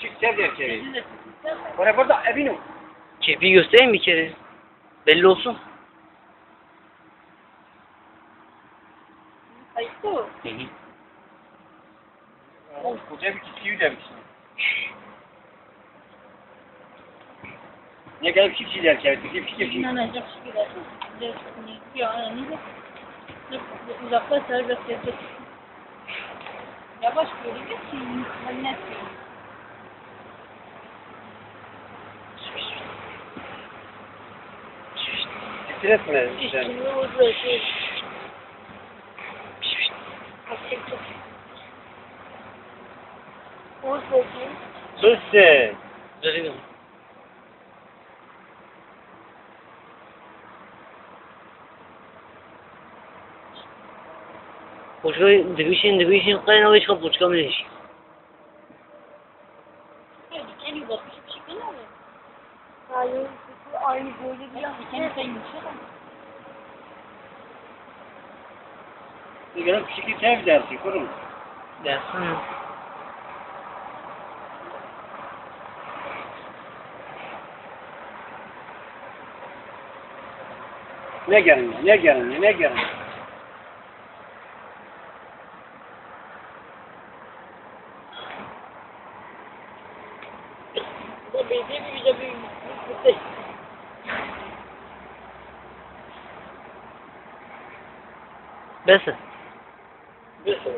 Küçük sev erkeği. Oraya burada evin o. Kirpiği göstereyim bir kere. Belli olsun. Ayıp mı? Hı hı. Koca bir kişiyi demiş. Ne kadar kişi der ki? Bir kişi kişi. İnanacak şey gider. Ya anne. Uzakta serbest edecek. Yavaş böyle git ki ben ne yapayım? Küfür etme sen. Üstünü orada şey. Orada şey. Sus sen. Veriyorum. Почекай, да вишен, да вишен, кай на вечка, почекай ме Hadi kendi bakmış bir şey değil mi? Hayır, aynı böyle bir kendi sen yumuşak ama. Ne kadar kişi sev dersin kurum. Dersin. Ne gelin, ne gelin, ne gelin. Belediye bir güzel bir Bir sene.